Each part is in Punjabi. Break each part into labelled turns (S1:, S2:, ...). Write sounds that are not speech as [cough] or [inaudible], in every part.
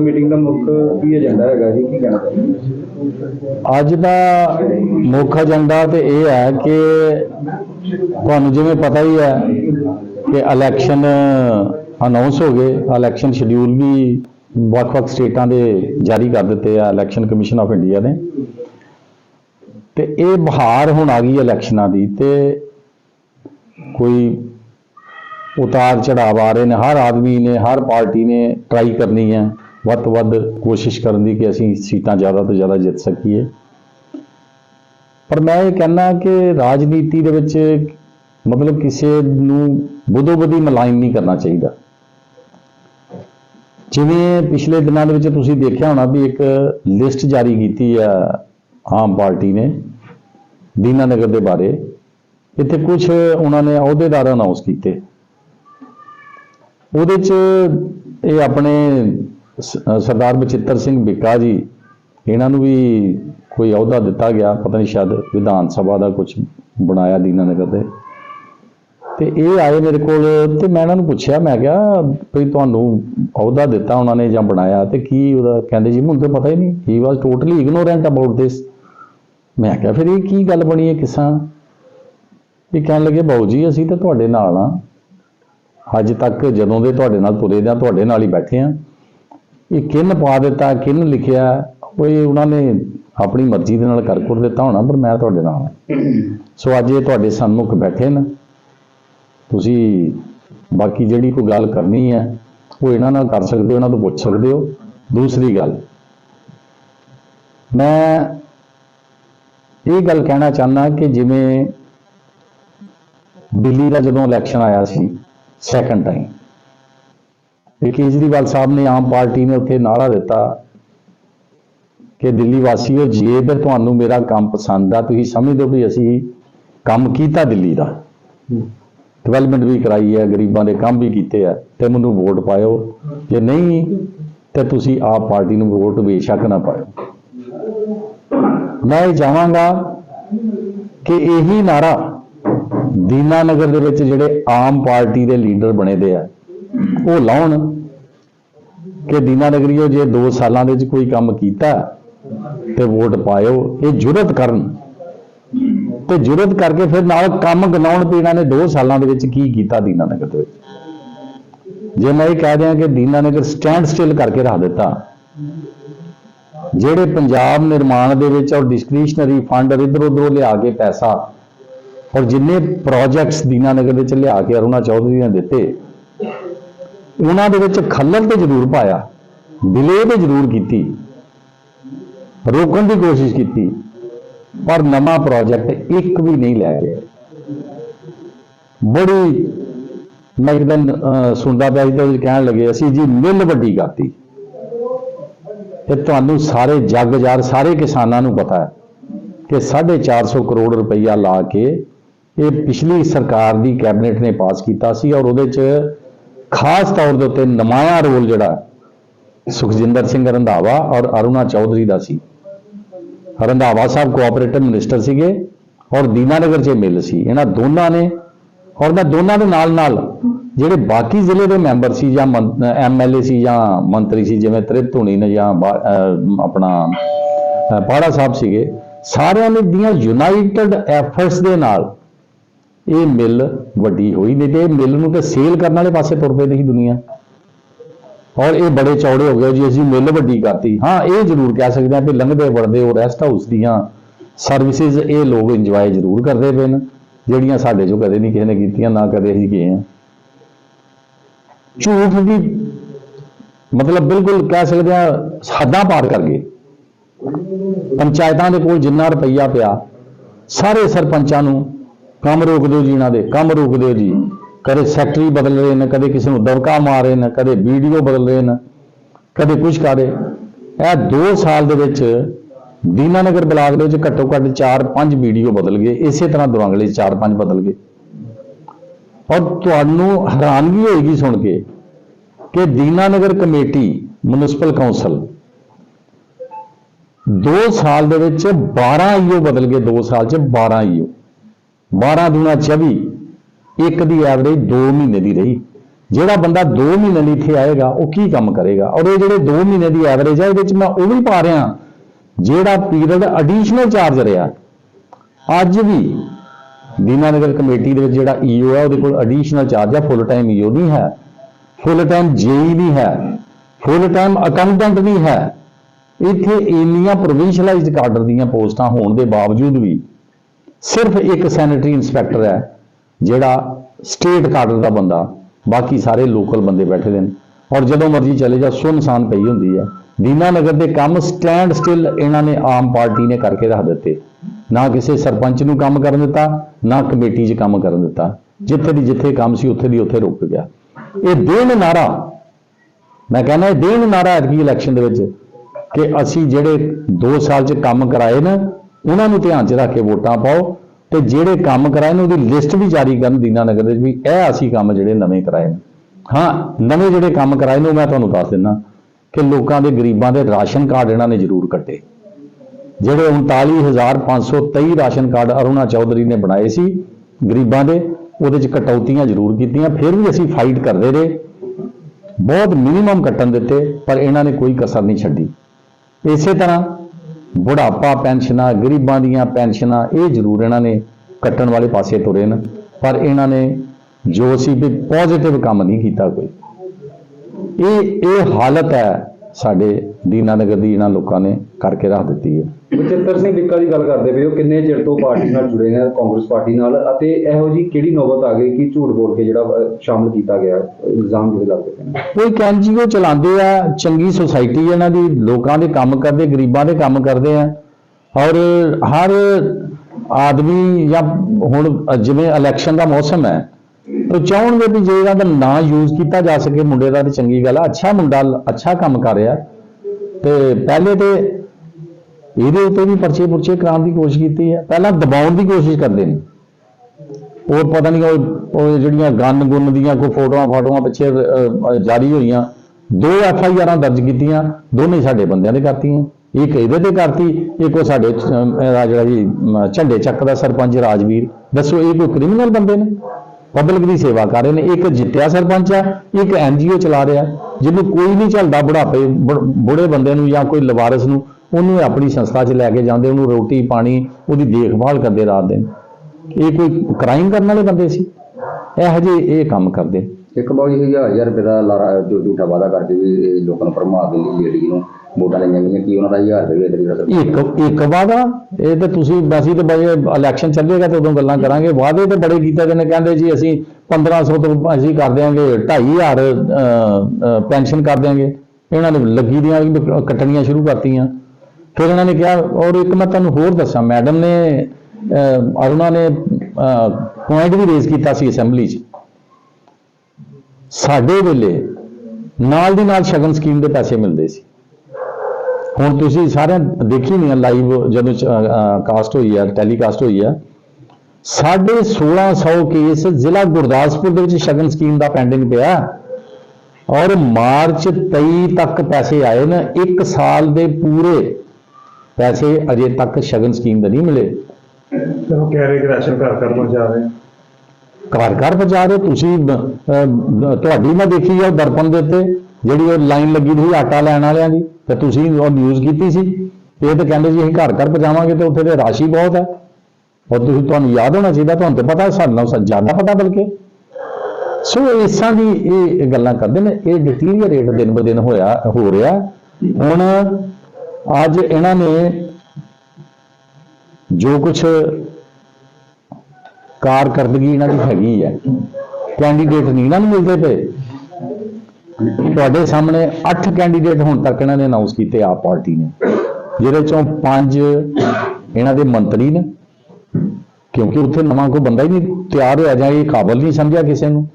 S1: ਮੀਟਿੰਗ ਦਾ ਮੁੱਖ ਕੀ ਏਜੰਡਾ ਹੈਗਾ ਜੀ? ਕੀ ਕਹਿਣਾ ਚਾਹੁੰਦੇ
S2: ਅੱਜ ਦਾ ਮੁੱਖ ਏਜੰਡਾ ਤੇ ਇਹ ਹੈ ਕਿ ਤੁਹਾਨੂੰ ਜਿਵੇਂ ਪਤਾ ਹੀ ਹੈ ਕਿ ਇਲੈਕਸ਼ਨ ਅਨਾਉਂਸ ਹੋ ਗਏ। ਇਲੈਕਸ਼ਨ ਸ਼ਡਿਊਲ ਵੀ ਵੱਖ-ਵੱਖ ਸਟੇਟਾਂ ਦੇ ਜਾਰੀ ਕਰ ਦਿੱਤੇ ਆ ਇਲੈਕਸ਼ਨ ਕਮਿਸ਼ਨ ਆਫ ਇੰਡੀਆ ਨੇ। ਤੇ ਇਹ ਬਹਾਰ ਹੁਣ ਆ ਗਈ ਇਲੈਕਸ਼ਨਾਂ ਦੀ ਤੇ ਕੋਈ ਉਤਾਰ ਚੜਾਵ ਆ ਰਹੇ ਨੇ। ਹਰ ਆਦਮੀ ਨੇ, ਹਰ ਪਾਰਟੀ ਨੇ ਟਰਾਈ ਕਰਨੀ ਹੈ। ਵੱਧ ਤੋਂ ਵੱਧ ਕੋਸ਼ਿਸ਼ ਕਰਨ ਦੀ ਕਿ ਅਸੀਂ ਸੀਟਾਂ ਜ਼ਿਆਦਾ ਤੋਂ ਜ਼ਿਆਦਾ ਜਿੱਤ ਸਕੀਏ। ਪਰ ਮੈਂ ਇਹ ਕਹਿੰਦਾ ਕਿ ਰਾਜਨੀਤੀ ਦੇ ਵਿੱਚ ਮਤਲਬ ਕਿਸੇ ਨੂੰ ਬੁੱਧੋ ਬੁੱਧੀ ਮਲਾਈਨ ਨਹੀਂ ਕਰਨਾ ਚਾਹੀਦਾ। ਜਿਵੇਂ ਪਿਛਲੇ ਦਿਨਾਂ ਦੇ ਵਿੱਚ ਤੁਸੀਂ ਦੇਖਿਆ ਹੋਣਾ ਵੀ ਇੱਕ ਲਿਸਟ ਜਾਰੀ ਕੀਤੀ ਆ ਆਮ ਪਾਰਟੀ ਨੇ, ਦੀਨਾਨਗਰ ਦੇ ਬਾਰੇ। ਇੱਥੇ ਕੁਝ ਉਹਨਾਂ ਨੇ ਅਹੁਦੇਦਾਰ ਅਨਾਉਂਸ ਕੀਤੇ। ਉਹਦੇ ਚ ਇਹ ਆਪਣੇ ਸਰਦਾਰ ਬਚਿੱਤਰ ਸਿੰਘ ਬਿੱਕਾ ਜੀ, ਇਹਨਾਂ ਨੂੰ ਵੀ ਕੋਈ ਅਹੁਦਾ ਦਿੱਤਾ ਗਿਆ, ਪਤਾ ਨਹੀਂ ਸ਼ਾਇਦ ਵਿਧਾਨ ਸਭਾ ਦਾ ਕੁਝ ਬਣਾਇਆ ਦੀਨਾਨਗਰ ਦੇ। ਤੇ ਇਹ ਆਏ ਮੇਰੇ ਕੋਲ ਤੇ ਮੈਂ ਇਹਨਾਂ ਨੂੰ ਪੁੱਛਿਆ, ਮੈਂ ਕਿਹਾ ਵੀ ਤੁਹਾਨੂੰ ਅਹੁਦਾ ਦਿੱਤਾ ਉਹਨਾਂ ਨੇ ਜਾਂ ਬਣਾਇਆ ਤੇ ਕੀ ਉਹਦਾ, ਕਹਿੰਦੇ ਜੀ ਮੈਨੂੰ ਤਾਂ ਪਤਾ ਹੀ ਨਹੀਂ ਹੀ was totally ignorant about this ਮੈਂ ਕਿਹਾ ਫਿਰ ਇਹ ਕੀ ਗੱਲ ਬਣੀ ਹੈ ਕਿਸਾਂ ਇਹ ਕਹਿਣ ਲੱਗੇ, ਬਾਊ ਜੀ, ਅਸੀਂ ਤਾਂ ਤੁਹਾਡੇ ਨਾਲ ਆ ਅੱਜ ਤੱਕ ਜਦੋਂ ਦੇ ਤੁਹਾਡੇ ਨਾਲ ਤੁਰੇ ਜਾਂ ਤੁਹਾਡੇ ਨਾਲ ਹੀ ਬੈਠੇ ਆ ਇਹ ਕਿੰਨ ਪਾ ਦਿੱਤਾ, ਕਿੰਨ ਲਿਖਿਆ, ਉਹ ਇਹ ਉਹਨਾਂ ਨੇ ਆਪਣੀ ਮਰਜ਼ੀ ਦੇ ਨਾਲ ਕਰ ਕੁਰ ਦਿੱਤਾ ਹੋਣਾ, ਪਰ ਮੈਂ ਤੁਹਾਡੇ ਨਾਲ ਸੋ ਅੱਜ ਇਹ ਤੁਹਾਡੇ ਸਨਮੁਖ ਬੈਠੇ ਨੇ। ਤੁਸੀਂ ਬਾਕੀ ਜਿਹੜੀ ਕੋਈ ਗੱਲ ਕਰਨੀ ਹੈ, ਉਹ ਇਹਨਾਂ ਨਾਲ ਕਰ ਸਕਦੇ ਹੋ, ਇਹਨਾਂ ਤੋਂ ਪੁੱਛ ਸਕਦੇ ਹੋ। ਦੂਸਰੀ ਗੱਲ, ਮੈਂ ਇਹ ਗੱਲ ਕਹਿਣਾ ਚਾਹੁੰਦਾ ਕਿ ਜਿਵੇਂ ਦਿੱਲੀ ਦਾ ਜਦੋਂ ਇਲੈਕਸ਼ਨ ਆਇਆ ਸੀ ਸੈਕੰਡ ਟਾਈਮ ਤੇ ਕੇਜਰੀਵਾਲ ਸਾਹਿਬ ਨੇ ਆਮ ਪਾਰਟੀ ਨੇ ਉੱਥੇ ਨਾਰਾ ਦਿੱਤਾ ਕਿ ਦਿੱਲੀ ਵਾਸੀਓ ਜੇਕਰ ਤੁਹਾਨੂੰ ਮੇਰਾ ਕੰਮ ਪਸੰਦ ਆ। ਤੁਸੀਂ ਸਮਝਦੇ ਹੋ ਵੀ ਅਸੀਂ ਕੰਮ ਕੀਤਾ ਦਿੱਲੀ ਦਾ। ਡਿਵੈਲਪਮੈਂਟ ਵੀ ਕਰਾਈ ਹੈ ਗਰੀਬਾਂ ਦੇ ਕੰਮ ਵੀ ਕੀਤੇ ਆ ਤੇ ਮੈਨੂੰ ਵੋਟ ਪਾਇਓ। ਜੇ ਨਹੀਂ ਤੇ ਤੁਸੀਂ ਆਪ ਪਾਰਟੀ ਨੂੰ ਵੋਟ ਬੇਸ਼ੱਕ ਨਾ ਪਾਇਓ। ਮੈਂ ਚਾਹਾਂਗਾ ਕਿ ਇਹੀ ਨਾਰਾ ਦੀਨਾਨਗਰ ਦੇ ਵਿੱਚ ਜਿਹੜੇ ਆਮ ਪਾਰਟੀ ਦੇ ਲੀਡਰ ਬਣੇ ਦੇ ਆ ਉਹ ਲਾਉਣ। ਕਿ ਦੀਨਾ ਨਗਰੀਓ ਜੇ 2 ਸਾਲਾਂ ਦੇ ਵਿੱਚ ਕੋਈ ਕੰਮ ਕੀਤਾ ਤੇ ਵੋਟ ਪਾਇਓ, ਇਹ ਜੁਰਤ ਕਰਨ। ਤੇ ਜੁਰਤ ਕਰਕੇ ਫਿਰ ਨਾਲ ਕੰਮ ਗਨਾਉਣ ਵੀ ਇਹਨਾਂ ਨੇ 2 ਸਾਲਾਂ ਦੇ ਵਿੱਚ ਕੀ ਕੀਤਾ ਦੀਨਾ ਨਗਰ ਦੇ ਵਿੱਚ? ਜੇ ਮੈਂ ਇਹ ਕਹਿ ਦਿਆਂ ਕਿ ਦੀਨਾ ਨਗਰ ਸਟੈਂਡ ਸਟਿਲ ਕਰਕੇ ਰੱਖ ਦਿੱਤਾ, ਜਿਹੜੇ ਪੰਜਾਬ ਨਿਰਮਾਣ ਦੇ ਵਿੱਚ ਔਰ ਡਿਸਕ੍ਰਿਸ਼ਨਰੀ ਫੰਡ ਇਧਰ ਉਧਰੋਂ ਲਿਆ ਕੇ ਪੈਸਾ, ਔਰ ਜਿੰਨੇ ਪ੍ਰੋਜੈਕਟਸ ਦੀਨਾਨਗਰ ਦੇ ਵਿੱਚ ਲਿਆ ਕੇ ਅਰੁਣਾ ਚੌਧਰੀ ਨੇ ਦਿੱਤੇ ਉਹਨਾਂ ਦੇ ਵਿੱਚ ਖੱਲਲ ਤੇ ਜ਼ਰੂਰ ਪਾਇਆ ਡਿਲੇ ਤੇ ਜ਼ਰੂਰ ਕੀਤੀ, ਰੋਕਣ ਦੀ ਕੋਸ਼ਿਸ਼ ਕੀਤੀ, ਪਰ ਨਵਾਂ ਪ੍ਰੋਜੈਕਟ ਇੱਕ ਵੀ ਨਹੀਂ ਲੈ ਗਿਆ ਬੜੀ ਮੈਂ ਇੱਕਦਮ ਸੁਣਦਾ ਪਿਆ ਸੀ ਤਾਂ ਉਹ ਕਹਿਣ ਲੱਗੇ, ਅਸੀਂ ਜੀ ਮਿਲ ਵੱਡੀ ਕਰਤੀ ਤੇ ਤੁਹਾਨੂੰ ਸਾਰੇ ਜੱਗ ਜਾਰ ਸਾਰੇ ਕਿਸਾਨਾਂ ਨੂੰ ਪਤਾ ਹੈ ਕਿ 450 ਕਰੋੜ ਰੁਪਈਆ ਲਾ ਕੇ ਇਹ ਪਿਛਲੀ ਸਰਕਾਰ ਦੀ ਕੈਬਨਿਟ ਨੇ ਪਾਸ ਕੀਤਾ ਸੀ ਔਰ ਉਹਦੇ 'ਚ ਖਾਸ ਤੌਰ ਦੇ ਉੱਤੇ ਨਮਾਇਆ ਰੋਲ ਜਿਹੜਾ ਸੁਖਜਿੰਦਰ ਸਿੰਘ ਰੰਧਾਵਾ ਔਰ ਅਰੁਣਾ ਚੌਧਰੀ ਦਾ ਸੀ। ਰੰਧਾਵਾ ਸਾਹਿਬ ਕੋਆਪਰੇਟਿਵ ਮਿਨਿਸਟਰ ਸੀਗੇ ਔਰ ਦੀਨਾਨਗਰ 'ਚ ਇਹ ਮਿਲ ਸੀ। ਇਹਨਾਂ ਦੋਨਾਂ ਨੇ ਔਰ ਮੈਂ ਦੋਨਾਂ ਦੇ ਨਾਲ ਨਾਲ ਜਿਹੜੇ ਬਾਕੀ ਜ਼ਿਲ੍ਹੇ ਦੇ ਮੈਂਬਰ ਸੀ ਜਾਂ ਐਮਐਲਏ ਸੀ ਜਾਂ ਮੰਤਰੀ ਸੀ, ਜਿਵੇਂ ਤ੍ਰਿਪਤ ਧੁਣੀ ਨੇ ਜਾਂ ਬਾ- ਆਪਣਾ ਪਾੜਾ ਸਾਹਿਬ ਸੀਗੇ, ਸਾਰਿਆਂ ਨੇ ਦੀਆਂ ਯੂਨਾਈਟਿਡ ਐਫਰਟਸ ਦੇ ਨਾਲ ਇਹ ਮਿਲ ਵੱਡੀ ਹੋਈ ਨਹੀਂ ਤੇ ਇਹ ਮਿਲ ਨੂੰ ਤੇ ਸੇਲ ਕਰਨ ਵਾਲੇ ਪਾਸੇ ਤੁਰ ਪਈ ਦੀ ਦੁਨੀਆ। ਔਰ ਇਹ ਬੜੇ ਚੌੜੇ ਹੋ ਗਏ ਜੀ, ਅਸੀਂ ਮਿਲ ਵੱਡੀ ਕਰਤੀ। ਹਾਂ, ਇਹ ਜ਼ਰੂਰ ਕਹਿ ਸਕਦੇ ਹਾਂ ਕਿ ਲੰਘਦੇ ਵੜਦੇ ਉਹ ਰੈਸਟ ਹਾਊਸ ਦੀਆਂ ਸਰਵਿਸਿਜ਼ ਇਹ ਲੋਕ ਇੰਜੋਏ ਜ਼ਰੂਰ ਕਰਦੇ ਪਏ ਨੇ, ਜਿਹੜੀਆਂ ਸਾਡੇ ਚੋਂ ਕਦੇ ਨਹੀਂ ਕਿਸੇ ਨੇ ਕੀਤੀਆਂ, ਨਾ ਕਦੇ ਅਸੀਂ ਗਏ ਹਾਂ। ਝੂਠ ਦੀ ਮਤਲਬ ਬਿਲਕੁਲ ਕਹਿ ਸਕਦੇ ਹਾਂ ਹੱਦਾਂ ਪਾਰ ਕਰ ਗਏ। ਪੰਚਾਇਤਾਂ ਦੇ ਕੋਲ ਜਿੰਨਾ ਰੁਪਈਆ ਪਿਆ, ਸਾਰੇ ਸਰਪੰਚਾਂ ਨੂੰ ਕੰਮ ਰੋਕ ਦਿਓ ਜੀ ਇਹਨਾਂ ਦੇ, ਕੰਮ ਰੋਕ ਦਿਓ ਜੀ। ਕਦੇ ਸੈਕਟਰੀ ਬਦਲ ਰਹੇ ਨੇ, ਕਦੇ ਕਿਸੇ ਨੂੰ ਦਬਕਾ ਮਾਰ ਰਹੇ ਨੇ, ਕਦੇ ਵੀਡੀਓ ਬਦਲ ਰਹੇ ਨੇ, ਕਦੇ ਕੁਝ ਕਰ ਰਹੇ। ਇਹ 2 ਸਾਲ ਦੇ ਵਿੱਚ ਦੀਨਾਨਗਰ ਬਲਾਕ ਦੇ ਵਿੱਚ ਘੱਟੋ ਘੱਟ 4-5 ਵੀਡੀਓ ਬਦਲ ਗਏ, ਇਸੇ ਤਰ੍ਹਾਂ ਦੁਰਾਂਗਲੇ 'ਚ 4-5 ਬਦਲ ਗਏ। ਔਰ ਤੁਹਾਨੂੰ ਹੈਰਾਨਗੀ ਹੋਏਗੀ ਸੁਣ ਕੇ ਕਿ ਦੀਨਾਨਗਰ ਕਮੇਟੀ ਮਿਊਨਿਸਪਲ ਕਾਉਂਸਲ 2 ਸਾਲ ਦੇ ਵਿੱਚ 12 ਈਓ ਬਦਲ ਗਏ 2 ਸਾਲ 'ਚ 12 ਈਓ 12 ਦੂਣਾ 24 ਇੱਕ ਦੀ ਐਵਰੇਜ 2 ਮਹੀਨੇ ਦੀ ਰਹੀ। ਜਿਹੜਾ ਬੰਦਾ 2 ਮਹੀਨੇ ਲਈ ਇੱਥੇ ਆਏਗਾ, ਉਹ ਕੀ ਕੰਮ ਕਰੇਗਾ? ਔਰ ਇਹ ਜਿਹੜੇ 2 ਮਹੀਨੇ ਦੀ ਐਵਰੇਜ ਹੈ ਇਹਦੇ ਵਿੱਚ ਮੈਂ ਉਹ ਵੀ ਪਾ ਰਿਹਾ ਜਿਹੜਾ ਪੀਰੀਅਡ ਐਡੀਸ਼ਨਲ ਚਾਰਜ ਰਿਹਾ। ਅੱਜ ਵੀ ਦੀਨਾਨਗਰ ਕਮੇਟੀ ਦੇ ਵਿੱਚ ਜਿਹੜਾ ਈਓ ਹੈ ਉਹਦੇ ਕੋਲ ਐਡੀਸ਼ਨਲ ਚਾਰਜ ਹੈ ਫੁੱਲ ਟਾਈਮ ਈਓ ਨਹੀਂ ਹੈ। ਫੁੱਲ ਟਾਈਮ ਜੇਈ ਨਹੀਂ ਹੈ। ਫੁੱਲ ਟਾਈਮ ਅਕਾਊਂਟੈਂਟ ਨਹੀਂ ਹੈ। ਇੱਥੇ ਇੰਨੀਆਂ ਪ੍ਰੋਵਿੰਸ਼ੀਅਲਾਈਜ਼ਡ ਕਾਡਰ ਦੀਆਂ ਪੋਸਟਾਂ ਹੋਣ ਦੇ ਬਾਵਜੂਦ ਵੀ ਸਿਰਫ ਇੱਕ ਸੈਨੇਟਰੀ ਇਨਸਪੈਕਟਰ ਹੈ, ਜਿਹੜਾ ਸਟੇਟ ਕਾਡਰ ਦਾ ਬੰਦਾ, ਬਾਕੀ ਸਾਰੇ ਲੋਕਲ ਬੰਦੇ ਬੈਠੇ ਦੇ ਨੇ। ਔਰ ਜਦੋਂ ਮਰਜ਼ੀ ਚਲੇ ਜਾ ਸੁਨਸਾਨ ਪਈ ਹੁੰਦੀ ਹੈ। ਦੀਨਾਨਗਰ ਦੇ ਕੰਮ ਸਟੈਂਡ ਸਟਿਲ ਇਹਨਾਂ ਨੇ ਆਮ ਪਾਰਟੀ ਨੇ ਕਰਕੇ ਰੱਖ ਦਿੱਤੇ। ਨਾ ਕਿਸੇ ਸਰਪੰਚ ਨੂੰ ਕੰਮ ਕਰਨ ਦਿੱਤਾ, ਨਾ ਕਮੇਟੀ 'ਚ ਕੰਮ ਕਰਨ ਦਿੱਤਾ। ਜਿੱਥੇ ਦੀ ਜਿੱਥੇ ਕੰਮ ਸੀ, ਉੱਥੇ ਦੀ ਉੱਥੇ ਰੁਕ ਗਿਆ। ਇਹ ਦੇਣ ਨਾਰਾ ਮੈਂ ਕਹਿੰਦਾ ਇਹ ਦੇਣ ਨਾਰਾ ਐਤਕੀ ਇਲੈਕਸ਼ਨ ਦੇ ਵਿੱਚ ਕਿ ਅਸੀਂ ਜਿਹੜੇ 2 ਸਾਲ 'ਚ ਕੰਮ ਕਰਾਏ ਨਾ ਉਹਨਾਂ ਨੂੰ ਧਿਆਨ 'ਚ ਰੱਖ ਕੇ ਵੋਟਾਂ ਪਾਓ ਤੇ ਜਿਹੜੇ ਕੰਮ ਕਰਾਏ ਨੇ ਉਹਦੀ ਲਿਸਟ ਵੀ ਜਾਰੀ ਕਰਨ ਦੀਨਾਨਗਰ ਦੇ ਵਿੱਚ ਵੀ ਇਹ ਅਸੀਂ ਕੰਮ ਜਿਹੜੇ ਨਵੇਂ ਕਰਾਏ ਨੇ। ਹਾਂ, ਨਵੇਂ ਜਿਹੜੇ ਕੰਮ ਕਰਾਏ ਨੇ ਉਹ ਮੈਂ ਤੁਹਾਨੂੰ ਦੱਸ ਦਿੰਦਾ ਕਿ ਲੋਕਾਂ ਦੇ ਗਰੀਬਾਂ ਦੇ ਰਾਸ਼ਨ ਕਾਰਡ ਇਹਨਾਂ ਨੇ ਜ਼ਰੂਰ ਕੱਟੇ। ਜਿਹੜੇ 39523 ਰਾਸ਼ਨ ਕਾਰਡ ਅਰੁਣਾ ਚੌਧਰੀ ਨੇ ਬਣਾਏ ਸੀ ਗਰੀਬਾਂ ਦੇ, ਉਹਦੇ 'ਚ ਕਟੌਤੀਆਂ ਜ਼ਰੂਰ ਕੀਤੀਆਂ, ਫਿਰ ਵੀ ਅਸੀਂ ਫਾਈਟ ਕਰਦੇ ਰਹੇ। ਬਹੁਤ ਮਿਨੀਮਮ ਕੱਟਣ ਦਿੱਤੇ, ਪਰ ਇਹਨਾਂ ਨੇ ਕੋਈ ਕਸਰ ਨਹੀਂ ਛੱਡੀ। ਇਸੇ ਤਰ੍ਹਾਂ ਬੁਢਾਪਾ ਪੈਨਸ਼ਨਾਂ, ਗਰੀਬਾਂ ਦੀਆਂ ਪੈਨਸ਼ਨਾਂ, ਇਹ ਜ਼ਰੂਰ ਇਹਨਾਂ ਨੇ ਕੱਟਣ ਵਾਲੇ ਪਾਸੇ ਤੁਰੇ ਨੇ। ਪਰ ਇਹਨਾਂ ਨੇ ਜੋ ਸੀ ਵੀ ਪੋਜ਼ਿਟਿਵ ਕੰਮ ਨਹੀਂ ਕੀਤਾ ਕੋਈ। ਇਹ ਇਹ ਹਾਲਤ ਹੈ ਸਾਡੇ ਦੀਨਾਨਗਰ ਦੀ ਇਹਨਾਂ ਲੋਕਾਂ ਨੇ ਕਰਕੇ ਰੱਖ ਦਿੱਤੀ ਹੈ।
S1: ਬਚਿੱਤਰ ਸਿੰਘ ਵਿੱਕਾ ਦੀ ਗੱਲ ਕਰਦੇ ਪਏ ਹੋ ਕਿੰਨੇ ਚਿਰ ਤੋਂ ਪਾਰਟੀ ਨਾਲ ਜੁੜੇ ਨੇ ਕਾਂਗਰਸ ਪਾਰਟੀ ਨਾਲ ਅਤੇ ਇਹੋ ਜੀ ਕਿਹੜੀ ਨੌਬਤ ਆ ਗਈ ਕਿ ਝੂਠ ਬੋਲ ਕੇ ਜਿਹੜਾ ਸ਼ਾਮਲ ਕੀਤਾ ਗਿਆ ਇਲਜ਼ਾਮ ਜਿਹੜੇ ਲੱਗਦੇ ਨੇ?
S2: ਕੋਈ ਇੱਕ ਐਨਜੀਓ ਚਲਾਉਂਦੇ ਆ ਚੰਗੀ ਸੁਸਾਇਟੀ ਇਹਨਾਂ ਦੀ ਲੋਕਾਂ ਦੇ ਕੰਮ ਕਰਦੇ ਗਰੀਬਾਂ ਦੇ ਕੰਮ ਕਰਦੇ ਆ। ਔਰ ਹਰ ਆਦਮੀ ਜਾਂ ਹੁਣ ਜਿਵੇਂ ਇਲੈਕਸ਼ਨ ਦਾ ਮੌਸਮ ਹੈ ਤਾਂ ਵੀ ਜੇ ਇਹਦਾ ਦਾ ਨਾਂ ਯੂਜ਼ ਕੀਤਾ ਜਾ ਸਕੇ ਮੁੰਡੇ ਦਾ, ਤੇ ਚੰਗੀ ਗੱਲ ਆ। ਅੱਛਾ ਮੁੰਡਾ, ਅੱਛਾ ਕੰਮ ਕਰ ਰਿਹਾ। ਤੇ ਪਹਿਲੇ ਤੇ ਇਹਦੇ ਉੱਤੇ ਵੀ ਪਰਚੇ ਪੁਰਚੇ ਕਰਾਉਣ ਦੀ ਕੋਸ਼ਿਸ਼ ਕੀਤੀ ਹੈ। ਪਹਿਲਾਂ ਦਬਾਉਣ ਦੀ ਕੋਸ਼ਿਸ਼ ਕਰਦੇ ਨੇ। ਉਹ ਪਤਾ ਨਹੀਂ ਉਹ ਜਿਹੜੀਆਂ ਗੰਨ ਗੁੰਨ ਦੀਆਂ ਕੋਈ ਫੋਟੋਆਂ ਫਾਟੋਆਂ ਪਿੱਛੇ ਜਾਰੀ ਹੋਈਆਂ। ਦੋ ਐਫ ਆਈ ਆਰਾਂ ਦਰਜ ਕੀਤੀਆਂ, ਦੋਨੇ ਸਾਡੇ ਬੰਦਿਆਂ ਦੇ ਕਰਤੀਆਂ। ਇੱਕ ਇਹਦੇ ਤੇ ਕਰਤੀ, ਇੱਕ ਉਹ ਸਾਡੇ ਜਿਹੜਾ ਜੀ ਝੰਡੇ ਚੱਕ ਦਾ ਸਰਪੰਚ ਰਾਜਵੀਰ। ਦੱਸੋ ਇਹ ਕੋਈ ਕ੍ਰਿਮੀਨਲ ਬੰਦੇ ਨੇ? ਪਬਲਿਕ ਦੀ ਸੇਵਾ ਕਰ ਰਹੇ ਨੇ। ਇੱਕ ਜਿੱਤਿਆ ਸਰਪੰਚ ਆ, ਇੱਕ ਐਨਜੀਓ ਚਲਾ ਰਿਹਾ। ਜਿਹਨੂੰ ਕੋਈ ਨਹੀਂ ਝੱਲਦਾ ਬੁਢਾਪੇ ਬੁੜੇ ਬੰਦੇ ਨੂੰ ਜਾਂ ਕੋਈ ਲਵਾਰਸ ਨੂੰ, ਉਹਨੂੰ ਆਪਣੀ ਸੰਸਥਾ 'ਚ ਲੈ ਕੇ ਜਾਂਦੇ, ਉਹਨੂੰ ਰੋਟੀ, ਪਾਣੀ, ਉਹਦੀ ਦੇਖਭਾਲ ਕਰਦੇ ਰਾਤ ਦਿਨ। ਇਹ ਕੋਈ ਕ੍ਰਾਈਮ ਕਰਨ ਵਾਲੇ ਬੰਦੇ ਸੀ? ਇਹੋ ਜਿਹੇ ਇਹ ਕੰਮ ਕਰਦੇ।
S3: ਇੱਕ ਬਾਈ ਹਜ਼ਾਰ ਹਜ਼ਾਰ ਰੁਪਏ ਦਾ ਲਾਰਾ, ਜੋ ਝੂਠਾ ਵਾਦਾ ਕਰਕੇ ਵੀ ਲੋਕਾਂ ਨੂੰ ਭਰਮਾ ਕੇ ਲਈ ਲੇਡੀ ਨੂੰ। ਵੋਟਾਂ ਲਈਆਂ ਗਈਆਂ ਕੀ ਉਹਨਾਂ ਦਾ ਹਜ਼ਾਰ ਰੁਪਏ ਤੇਰੀ ਰਸਮ
S2: ਇੱਕ ਇੱਕ ਵਾਦਾ ਇਹ ਤੇ ਤੁਸੀਂ ਵੈਸੇ ਤੇ ਬਈ ਇਲੈਕਸ਼ਨ ਚੱਲੇਗਾ ਤੇ ਉਦੋਂ ਗੱਲਾਂ ਕਰਾਂਗੇ। ਵਾਅਦੇ ਤੇ ਬੜੇ ਕੀਤੇ ਗਏ ਨੇ, ਕਹਿੰਦੇ ਜੀ ਅਸੀਂ 1500 ਤੋਂ ਅਸੀਂ ਕਰ ਦਿਆਂਗੇ 2500 ਪੈਨਸ਼ਨ ਕਰ ਦਿਆਂਗੇ। ਇਹਨਾਂ ਨੇ ਲੱਗੀ ਦੀਆਂ ਕੱਟਣੀਆਂ ਸ਼ੁਰੂ ਕਰਤੀਆਂ। ਫਿਰ ਇਹਨਾਂ ਨੇ ਕਿਹਾ, ਔਰ ਇੱਕ ਮੈਂ ਤੁਹਾਨੂੰ ਹੋਰ ਦੱਸਾਂ, ਮੈਡਮ ਨੇ ਅਰੁਣਾ ਨੇ ਪੁਆਇੰਟ ਵੀ ਰੇਜ਼ ਕੀਤਾ ਸੀ ਅਸੈਂਬਲੀ 'ਚ। ਸਾਡੇ ਵੇਲੇ ਨਾਲ ਦੀ ਨਾਲ ਸ਼ਗਨ ਸਕੀਮ ਦੇ ਪੈਸੇ ਮਿਲਦੇ ਸੀ। ਹੁਣ ਤੁਸੀਂ ਸਾਰਿਆਂ ਦੇਖੀ ਨਹੀਂ ਲਾਈਵ ਜਦੋਂ ਕਾਸਟ ਹੋਈ ਹੈ ਟੈਲੀਕਾਸਟ ਹੋਈ ਹੈ ਸਾਢੇ 1600 ਕੇਸ ਜ਼ਿਲ੍ਹਾ ਗੁਰਦਾਸਪੁਰ ਦੇ ਵਿੱਚ ਸ਼ਗਨ ਸਕੀਮ ਦਾ ਪੈਂਡਿੰਗ ਪਿਆ। ਔਰ ਮਾਰਚ 23 ਤੱਕ ਪੈਸੇ ਆਏ ਨੇ 1 ਸਾਲ ਦੇ ਪੂਰੇ ਪੈਸੇ ਅਜੇ ਤੱਕ ਸ਼ਗਨ ਸਕੀਮ ਦੇ ਨਹੀਂ ਮਿਲੇ।
S4: ਚਲੋ ਕਹਿ ਰਹੇ ਕਿ ਰਾਸ਼ਨ ਘਰ ਘਰ ਪਹੁੰਚਾ ਰਹੇ।
S2: ਘਰ ਘਰ ਪਹੁੰਚਾ ਰਹੇ ਤੁਸੀਂ ਤੁਹਾਡੀ ਮੈਂ ਦੇਖੀ ਆ ਦਰਪਣ ਦੇ ਉੱਤੇ ਜਿਹੜੀ ਉਹ ਲਾਈਨ ਲੱਗੀ ਸੀ ਆਟਾ ਲੈਣ ਵਾਲਿਆਂ ਦੀ। ਤੇ ਤੁਸੀਂ ਉਹ ਨਿਊਜ਼ ਕੀਤੀ ਸੀ। ਇਹ ਤਾਂ ਕਹਿੰਦੇ ਜੀ ਅਸੀਂ ਘਰ ਘਰ ਪਹੁੰਚਾਵਾਂਗੇ ਤੇ ਉੱਥੇ ਤੇ ਰਾਸ਼ੀ ਬਹੁਤ ਹੈ। ਔਰ ਤੁਸੀਂ ਤੁਹਾਨੂੰ ਯਾਦ ਹੋਣਾ ਚਾਹੀਦਾ, ਤੁਹਾਨੂੰ ਤਾਂ ਪਤਾ, ਸਾਨੂੰ ਨਾਲੋਂ ਜ਼ਿਆਦਾ ਪਤਾ ਬਲਕਿ। ਸੋ ਇਸਾਂ ਦੀ ਇਹ ਇਹ ਗੱਲਾਂ ਕਰਦੇ ਨੇ, ਇਹ ਡਿਟੀਰੀਅਰੇਟ ਦਿਨ ਬ ਦਿਨ ਹੋਇਆ, ਹੋ ਰਿਹਾ। ਹੁਣ ਅੱਜ ਇਹਨਾਂ ਨੇ ਜੋ ਕੁਝ ਕਾਰਕਰਦਗੀ ਇਹਨਾਂ ਦੀ ਹੈਗੀ ਹੈ ਕੈਂਡੀਡੇਟ ਨਹੀਂ ਇਹਨਾਂ ਨੂੰ ਮਿਲਦੇ ਪਏ। ਤੁਹਾਡੇ ਸਾਹਮਣੇ 8 ਕੈਂਡੀਡੇਟ ਹੁਣ ਤੱਕ ਇਹਨਾਂ ਨੇ ਅਨਾਉਂਸ ਕੀਤੇ ਆਪ ਪਾਰਟੀ ਨੇ। ਜਿਹਦੇ ਚੋਂ 5 ਇਹਨਾਂ ਦੇ ਮੰਤਰੀ ਨੇ। ਕਿਉਂਕਿ ਉੱਥੇ ਨਵਾਂ ਕੋਈ ਬੰਦਾ ਹੀ ਨਹੀਂ ਤਿਆਰ ਹੋਇਆ ਜਾਂ ਇਹ ਕਾਬਲ ਨਹੀਂ ਸਮਝਿਆ ਕਿਸੇ ਨੂੰ।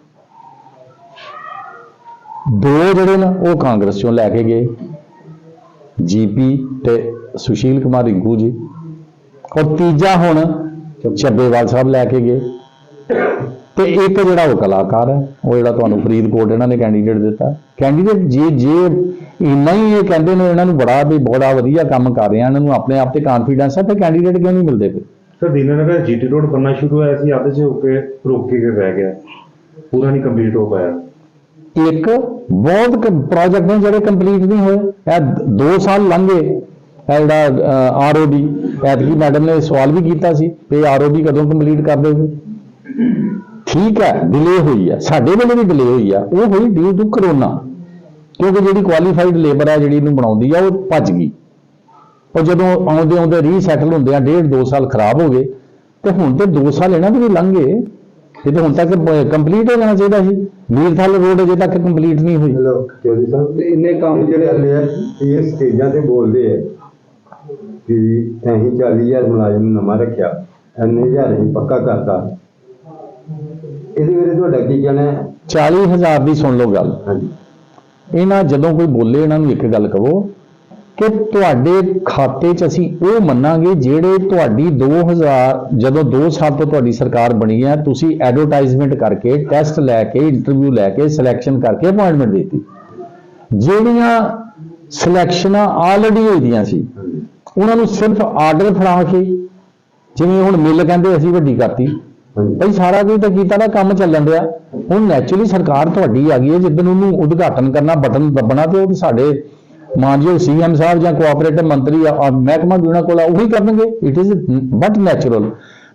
S2: ਦੋ ਜਿਹੜੇ ਨੇ ਉਹ ਕਾਂਗਰਸ ਚੋਂ ਲੈ ਕੇ ਗਏ। ਜੀਪੀ ਤੇ ਸੁਸ਼ੀਲ ਕੁਮਾਰ ਰਿੰਕੂ ਜੀ। ਔਰ ਤੀਜਾ ਹੁਣ ਚੱਬੇਵਾਲ ਸਾਹਿਬ ਲੈ ਕੇ ਗਏ। ਤੇ ਇੱਕ ਜਿਹੜਾ ਉਹ ਕਲਾਕਾਰ ਹੈ ਉਹ ਜਿਹੜਾ ਤੁਹਾਨੂੰ ਫਰੀਦਕੋਟ ਇਹਨਾਂ ਨੇ ਕੈਂਡੀਡੇਟ ਦਿੱਤਾ। ਕੈਂਡੀਡੇਟ ਜੇ ਜੇ ਇੰਨਾ ਹੀ ਇਹ ਕਹਿੰਦੇ ਨੇ ਇਹਨਾਂ ਨੂੰ ਬੜਾ ਵੀ ਬੜਾ ਵਧੀਆ ਕੰਮ ਕਰ ਰਹੇ ਆ ਇਹਨਾਂ ਨੂੰ ਆਪਣੇ ਆਪ ਤੇ ਕੌਨਫੀਡੈਂਸ ਹੈ ਤੇ ਕੈਂਡੀਡੇਟ ਕਿਉਂ ਨਹੀਂ ਮਿਲਦੇ ਪਏ
S4: ਸਰ ਦੀਨਾਨਗਰ ਜੀਟੀ ਰੋਡ ਬਣਨਾ ਸ਼ੁਰੂ ਹੋਇਆ ਸੀ ਅੱਧ 'ਚ ਹੋ ਕੇ ਰੁਕ ਕੇ ਰਹਿ ਗਿਆ। ਪੂਰਾ ਨਹੀਂ ਕੰਪਲੀਟ ਹੋ ਪਾਇਆ।
S2: ਇੱਕ ਬਹੁਤ ਪ੍ਰੋਜੈਕਟ ਨੇ ਜਿਹੜੇ ਕੰਪਲੀਟ ਨਹੀਂ ਹੋਏ। ਇਹ 2 ਸਾਲ ਲੰਘੇ। ਇਹ ਜਿਹੜਾ ਆਰਓਬੀ ਐਤਕੀ ਮੈਡਮ ਨੇ ਸਵਾਲ ਵੀ ਕੀਤਾ ਸੀ ਕਿ ਆਰਓਬੀ ਕਦੋਂ ਕੰਪਲੀਟ ਕਰ ਦੇਗੇ ਠੀਕ ਹੈ ਡਿਲੇ ਹੋਈ ਹੈ। ਸਾਡੇ ਵੇਲੇ ਵੀ ਡਿਲੇ ਹੋਈ ਆ ਉਹ ਹੋਈ ਡਿਊ ਟੂ ਕਰੋਨਾ ਕਿਉਂਕਿ ਜਿਹੜੀ ਕੁਆਲੀਫਾਈਡ ਲੇਬਰ ਹੈ ਜਿਹੜੀ ਇਹਨੂੰ ਬਣਾਉਂਦੀ ਆ ਉਹ ਭੱਜ ਗਈ। ਉਹ ਜਦੋਂ ਆਉਂਦੇ ਆਉਂਦੇ ਰੀਸੈਟਲ ਹੁੰਦੇ ਆ ਡੇਢ ਦੋ ਸਾਲ ਖਰਾਬ ਹੋ ਗਏ। ਤੇ ਹੁਣ ਤੇ 2 ਸਾਲ ਇਹਨਾਂ ਦੇ ਵੀ ਲੰਘ ਗਏ। ਇਹ ਤੇ ਹੁਣ ਤੱਕ ਕੰਪਲੀਟ ਹੋ ਜਾਣਾ ਚਾਹੀਦਾ ਸੀ। ਵੀਰਥਲ ਰੋਡ ਅਜੇ ਤੱਕ ਕੰਪਲੀਟ ਨਹੀਂ ਹੋਈ।
S5: ਹੈਲੋ ਚੌਧਰੀ ਸਾਹਿਬ
S1: ਇੰਨੇ ਕੰਮ
S5: ਜਿਹੜੇ ਹੱਲੇ ਆ ਇਹ ਸਟੇਜਾਂ ਤੇ ਬੋਲਦੇ ਆ ਕਿ ਅਸੀਂ 40000 ਮੁਲਾਜ਼ਮ ਨਵਾਂ ਰੱਖਿਆ। ਇੰਨੇ ਹਜ਼ਾਰ ਅਸੀਂ ਪੱਕਾ ਕਰਤਾ। ਇਹਦੇ ਬਾਰੇ ਤੁਹਾਡਾ ਕੀ ਕਹਿਣਾ ਹੈ?
S2: 40000 ਦੀ ਸੁਣ ਲਓ ਗੱਲ।
S5: ਹਾਂਜੀ।
S2: ਇਹਨਾਂ ਜਦੋਂ ਕੋਈ ਬੋਲੇ ਇਹਨਾਂ ਨੂੰ ਇੱਕ ਗੱਲ ਕਹੋ ਕਿ ਤੁਹਾਡੇ ਖਾਤੇ 'ਚ ਅਸੀਂ ਉਹ ਮੰਨਾਂਗੇ ਜਿਹੜੇ ਤੁਹਾਡੀ 2000 ਜਦੋਂ 2 ਸਾਲ ਤੋਂ ਤੁਹਾਡੀ ਸਰਕਾਰ ਬਣੀ ਹੈ ਤੁਸੀਂ ਐਡਵਰਟਾਈਜ਼ਮੈਂਟ ਕਰਕੇ ਟੈਸਟ ਲੈ ਕੇ ਇੰਟਰਵਿਊ ਲੈ ਕੇ ਸਿਲੈਕਸ਼ਨ ਕਰਕੇ ਅਪਾਇੰਟਮੈਂਟ ਦਿੱਤੀ। ਜਿਹੜੀਆਂ ਸਿਲੈਕਸ਼ਨਾਂ ਆਲਰੇਡੀ ਹੋਈ ਦੀਆਂ ਸੀ ਉਹਨਾਂ ਨੂੰ ਸਿਰਫ ਆਰਡਰ ਫੜਾ ਕੇ ਜਿਵੇਂ ਹੁਣ ਮਿਲ ਕਹਿੰਦੇ ਅਸੀਂ ਵੱਡੀ ਕਰਤੀ। ਭਾਈ ਸਾਰਾ ਕੁਝ ਤਾਂ ਕੀਤਾ ਦਾ ਕੰਮ ਚੱਲਣ ਡਿਆ। ਹੁਣ ਨੈਚੁਰਲੀ ਸਰਕਾਰ ਤੁਹਾਡੀ ਆ ਗਈ ਹੈ ਜਿੱਦਨ ਉਹਨੂੰ ਉਦਘਾਟਨ ਕਰਨਾ ਬਟਨ ਦੱਬਣਾ ਤੇ ਉਹ ਸਾਡੇ ਮਾਨਯੋਗ ਸੀਐਮ ਸਾਹਿਬ ਜਾਂ ਕੋਆਪਰੇਟਿਵ ਮੰਤਰੀ ਆ ਮਹਿਕਮਾ ਵੀ ਉਹਨਾਂ ਕੋਲ ਉਹੀ ਕਰਨਗੇ। ਇਟ ਇਜ਼ ਬਟ ਨੈਚੁਰਲ